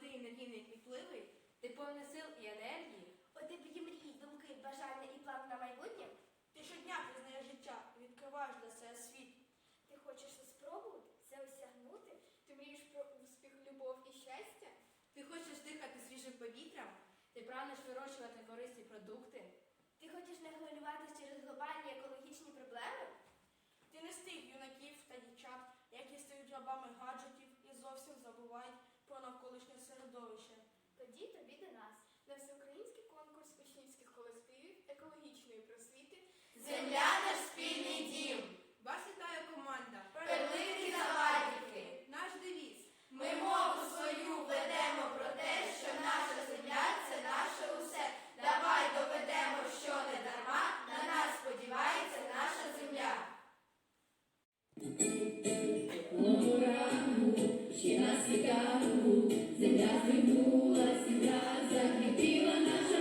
молодий, енергійний, кмітливий, ти повний сил і енергії. У тебе є мрії, думки, бажання і плани на майбутнє? Ти щодня пізнаєш життя, відкриваєш для себе світ. Ти хочеш це спробувати, це осягнути? Ти мрієш про успіх, любов і щастя? Ти хочеш дихати свіжим повітрям, ти прагнеш вирощувати корисні продукти. Ти хочеш не хвилюватись через глобальні екологічні проблеми? Ти не з тих юнаків та дівчат, які стають рабами гаджетів і зовсім забувають ще на світанку, земля звернулась сім'я закріпила наша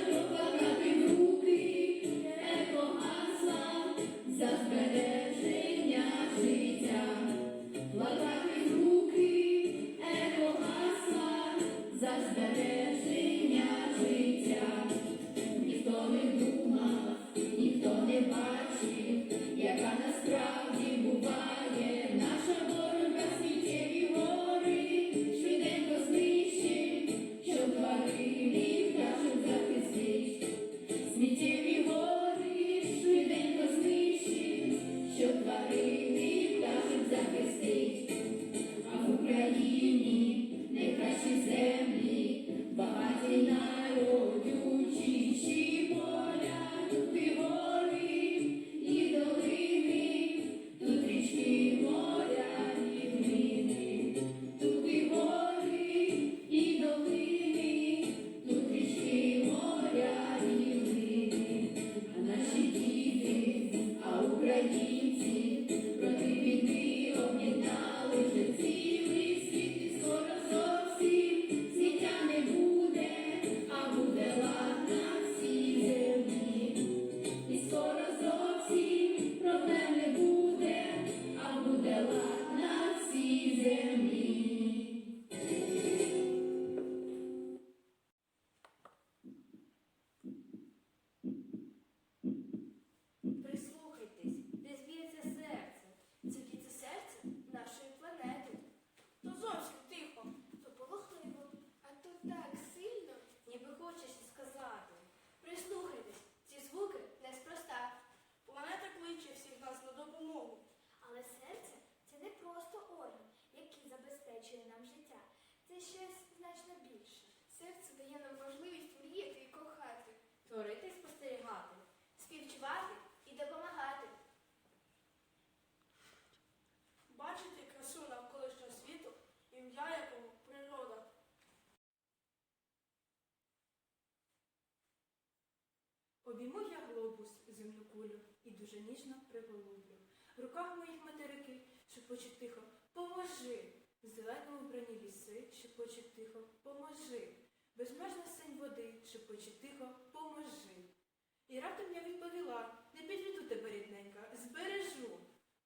забезпечує нам життя. Це щось значно більше. Серце дає нам можливість мріяти і кохати, Творити і спостерігати. співчувати і допомагати. Бачити красу навколишнього світу, ім'я якого природа. Обійму я глобус, земну кулю, і дуже ніжно приголублю. В руках моїх материки шепочуть тихо, поможи. В зеленому вбрані ліси шепочуть тихо, поможи. Безмежна синь води шепочуть тихо, поможи. І раптом я відповіла, не підведу тебе, рідненька, збережу.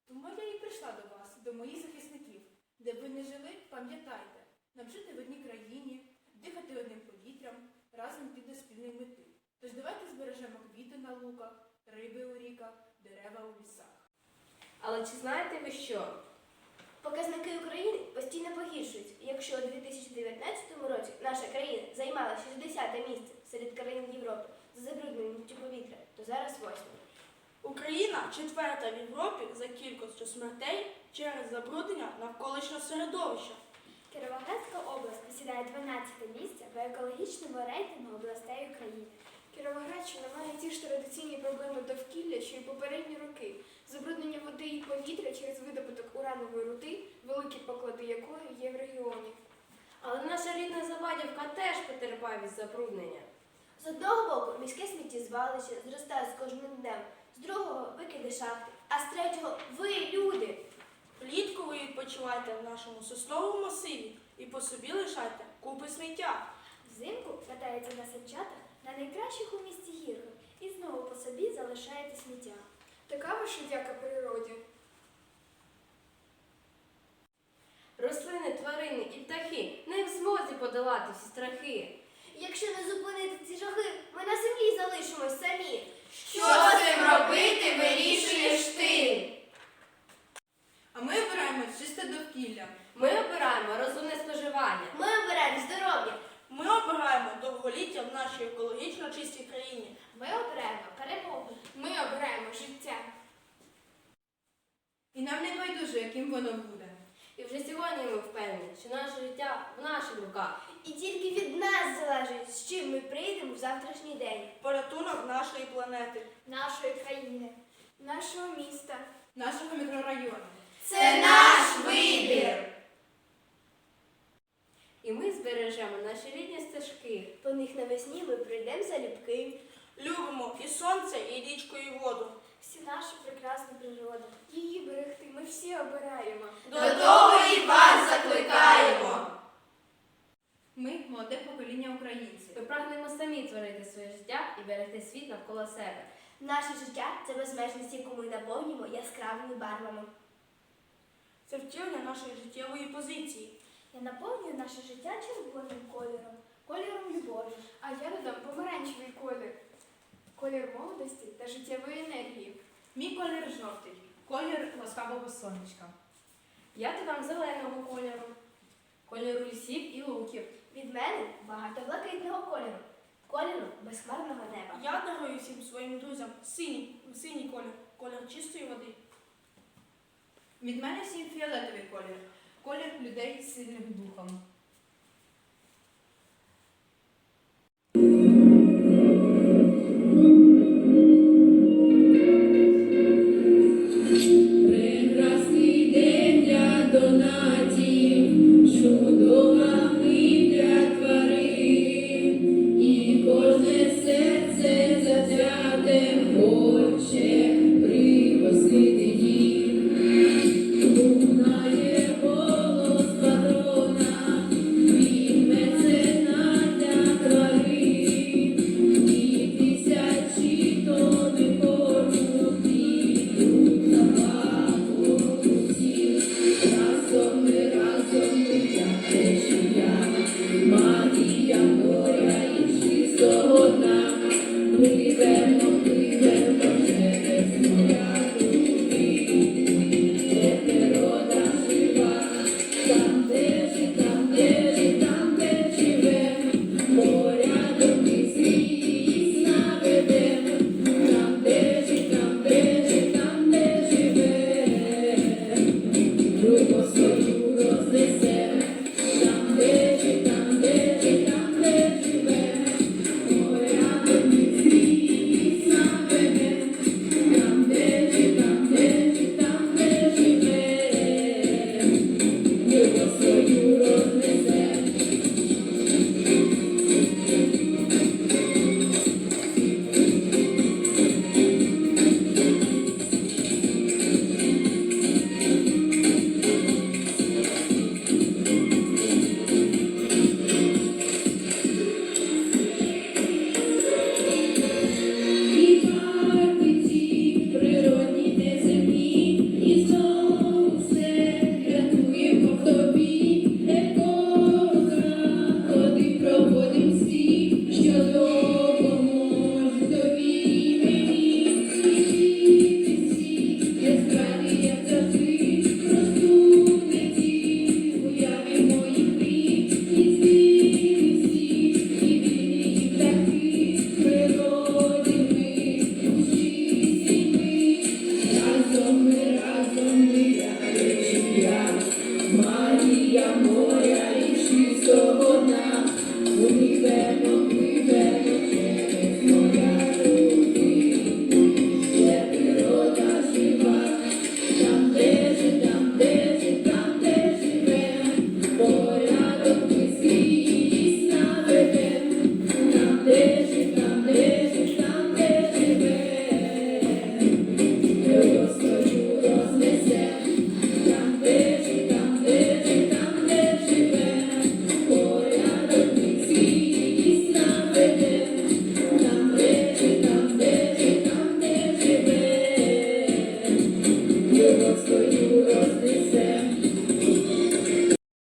Тому я і прийшла до вас, до моїх захисників. Де б ви не жили, пам'ятайте, нам жити в одній країні, дихати одним повітрям, разом до спільної мети. Тож давайте збережемо квіти на луках, риби у ріках, дерева у лісах. Але чи знаєте ви що? Показники України постійно погіршуються. І Якщо у 2019 році наша країна займала 60 місце серед країн Європи за забрудненістю повітря, то зараз восьме. Україна четверта в Європі за кількістю смертей через забруднення навколишнього середовища. Кіровоградська область посідає 12 місце в екологічному рейтингу областей України. Кіровоградщина має ті ж традиційні проблеми довкілля, що й попередні роки. Забруднення води і повітря через видобуток уранової руди, великі поклади якої є в регіоні. Але наша рідна Завадівка теж потерпає від забруднення. З одного боку міське сміттєзвалище зростає з кожним днем, з другого викиди шахти, а з третього ви люди. Влітку ви відпочивайте в нашому сосновому масиві і по собі лишайте купи сміття. Взимку катається на санчатах на найкращих у місті гірках і знову по собі залишаєте сміття. Така ваша дяка природі. Рослини, тварини і птахи не в змозі подолати всі страхи. Якщо не зупинити ці жахи, ми на землі залишимось самі. Що з цим робити, вирішуєш ти. А ми обираємо чисте довкілля. Ми обираємо розумне споживання. Ми обираємо здоров'я. Ми обираємо довголіття в нашій екологічно чистій країні. Ми обираємо перемогу. Ми обираємо життя. І нам не байдуже, яким воно буде. І вже сьогодні ми впевнені, що наше життя в наших руках. І тільки від нас залежить, з чим ми прийдемо в завтрашній день. Порятунок нашої планети. Нашої країни, нашого міста. Нашого мікрорайону. Це наш вибір. І ми збережемо наші рідні стежки. По них навесні ми прийдемо залюбки. Любимо і сонце, і річку, і воду. Всі нашу прекрасну природу. Її берегти ми всі обираємо. До того і вас закликаємо. Ми молоде покоління українців. Ми прагнемо самі творити своє життя і берегти світ навколо себе. Наше життя це безмежність, яку ми наповнюємо яскравими барвами. Це втілення нашої життєвої позиції. Я наше життя червоним кольором, кольором любові. А я додам помаранчевий колір. Колір молодості та життєвої енергії. Мій колір жовтий, колір ласкавого сонечка. Я додам зеленого кольору, кольору лісів і луків. Від мене багато блакитного кольору, кольору безхмарного неба. Я дарую всім своїм друзям синій, синій колір, колір чистої води. Від мене всім фіолетовий колір, колір людей з сильним духом.